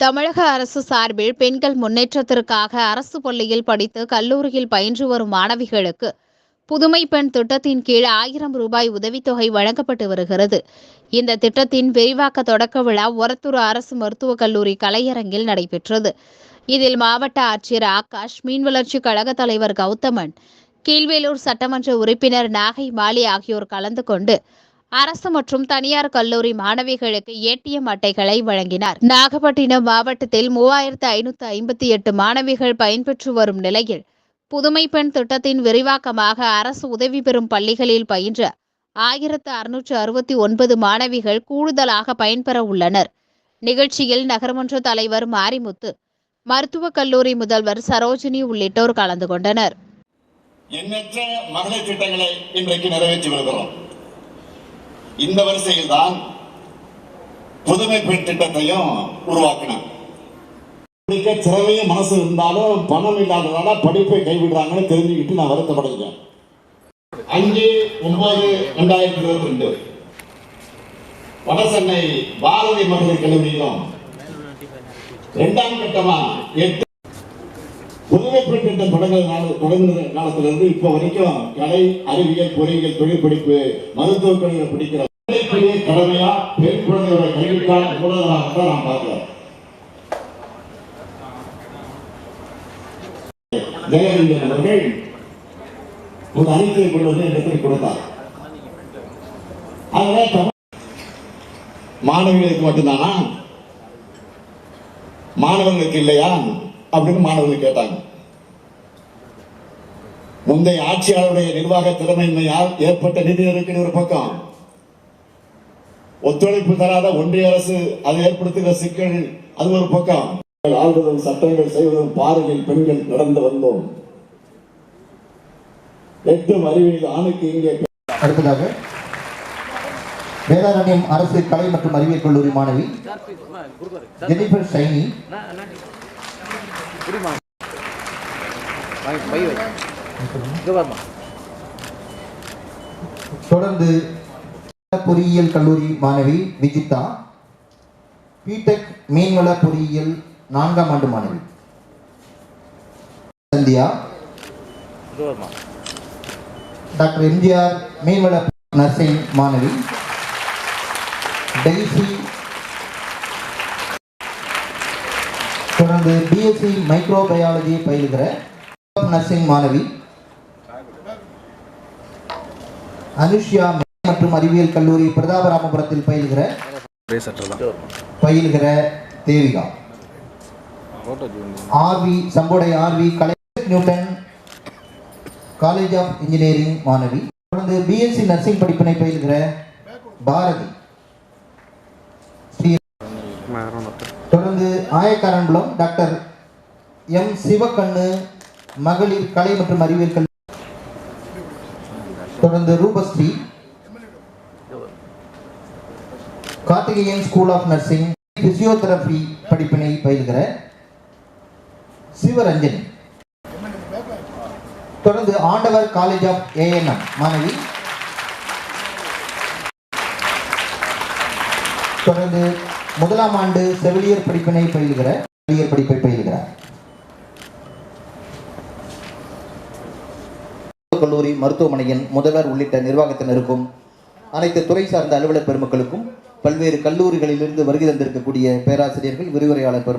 தமிழக அரசு சார்பில் பெண்கள் முன்னேற்றத்திற்காக அரசு பள்ளியில் படித்து கல்லூரியில் பயின்று வரும் மாணவிகளுக்கு புதுமை பெண் திட்டத்தின் கீழ் ஆயிரம் ரூபாய் உதவித்தொகை வழங்கப்பட்டு வருகிறது. இந்த திட்டத்தின் விரிவாக்க தொடக்க விழா ஒரத்தூர் அரசு மருத்துவக் கல்லூரி கலையரங்கில் நடைபெற்றது. இதில் மாவட்ட ஆட்சியர் ஆகாஷ் மீன் வளர்ச்சி கழக தலைவர் கௌதமன் கீழ்வேலூர் சட்டமன்ற உறுப்பினர் நாகை மாலி ஆகியோர் கலந்து கொண்டு அரசு மற்றும் தனியார் கல்லூரி மாணவிகளுக்கு ஏடிஎம் அட்டைகளை வழங்கினார். நாகப்பட்டினம் மாவட்டத்தில் மூவாயிரத்து ஐநூற்று ஐம்பத்தி எட்டு மாணவிகள் பயன்பெற்று வரும் நிலையில் புதுமை பெண் திட்டத்தின் விரிவாக்கமாக அரசு உதவி பெறும் பள்ளிகளில் பயின்ற ஆயிரத்து அறுநூற்று அறுபத்தி ஒன்பது மாணவிகள் கூடுதலாக பயன்பெற உள்ளனர். நிகழ்ச்சியில் நகரமன்ற தலைவர் மாரிமுத்து மருத்துவக் கல்லூரி முதல்வர் சரோஜினி உள்ளிட்டோர் கலந்து கொண்டனர். எண்ணற்ற மகளிர் திட்டங்களை இன்றைக்கு நிறைவேற்றி வருகிறோம். இந்த வரிசையில் தான் புதுமை பெண் திட்டத்தையும் படிக்க திறமைய மனசு இருந்தாலும் பணம் இல்லாததால படிப்பை கைவிடுறாங்கன்னு தெரிஞ்சுக்கிட்டு நான் வருத்தப்படுகிறேன். அஞ்சு ஒன்பது ரெண்டாயிரத்தி இருபத்தி ரெண்டு. வடசென்னை பாரதி மகளிர் கல்லூரியிலும் இரண்டாம் கட்டமா எட்டு புதுமை பெண் தொடங்குற நாள் காலத்திலிருந்து இப்போ வரைக்கும் கலை அறிவியல் பொறியியல் தொழில் படிப்பு மருத்துவக் கல்வியில் படிக்கிற பெரிய கடமையா பெண் குழந்தையோட கல்விக்கான மூலதனமாக தான் நான் பார்க்கிறேன் ஜெயலலிதா அவர்கள் ஒரு அறிக்கை கொண்டு வந்து இடத்தில் கொடுத்தார். அதனால மாணவிகளுக்கு மட்டும்தானா? மாணவர்களுக்கு இல்லையா? அப்படின்னு மாணவர்கள் கேட்டாங்க. முந்தைய ஆட்சியாளருடைய நிர்வாக திறமையின்மையால் ஏற்பட்ட நிதி நெருக்கடி ஒரு பக்கம். ஒத்துழைப்பு தராத ஒன்றிய அரசு அது ஏற்படுத்துகிற சிக்கல் அது ஒரு பக்கம். ஆள்வதும் சட்டங்கள் செய்வதும் பாறையில் பெண்கள் நடந்து வந்தோம். எட்டும் அறிவியல் ஆணுக்கு இங்கே அடுத்ததாக வேதாரண்யம் அரசு கலை மற்றும் அறிவியல் கல்லூரி மாணவி ஜெனிஃபர் ஷைனி. தொடர்ந்து பொறியியல் கல்லூரி மாணவி விஜிதா பிடெக் மீன்வள பொறியியல் நான்காம் ஆண்டு மாணவி. சந்தியா டாக்டர் எம்ஜிஆர் மீன்வள நர்சிங் மாணவி. டெய்சி தொடர்ந்து பிஎஸ்சி மைக்ரோபயாலஜி பயிலுகிற நர்சிங் மாணவி. அனுஷ்யா மற்றும் அறிவியல் கல்லூரி பிரதாபராமபுரத்தில் பயில்கிற பயில்கிற தேவிகா. ஆர்வி சம்போடை ஆர்வி கலை நியூட்டன் காலேஜ் ஆஃப் இன்ஜினியரிங் மாணவி. தொடர்ந்து பிஎஸ்சி நர்சிங் படிப்பினை பயில்கிற பாரதி. தொடர்ந்து ஆயக்காரன்புலம் டாக்டர் எம் சிவக்கண்ணு மகளிர் கலை மற்றும் அறிவியல் கல்வி தொடர்ந்து Roopasri Karthikeyan school of nursing physiotherapy படிப்பினை பயில்கிற சிவரஞ்சனி. தொடர்ந்து ஆண்டவர் காலேஜ் ஆஃப் ஏஎன்எம் மாணவி தொடர்ந்து முதலாம் ஆண்டு செவிலியர் படிப்பினை பயில்கிற செவிலியர் படிப்பை பயில்கிறார். கல்லூரி மருத்துவமனையின் முதல்வர் உள்ளிட்ட நிர்வாகத்தினருக்கும் அனைத்து துறை சார்ந்த அலுவலர் பெருமக்களுக்கும் பல்வேறு கல்லூரிகளிலிருந்து வருகை தந்திருக்கக்கூடிய பேராசிரியர்கள் விரிவுரையாளர் பெரும்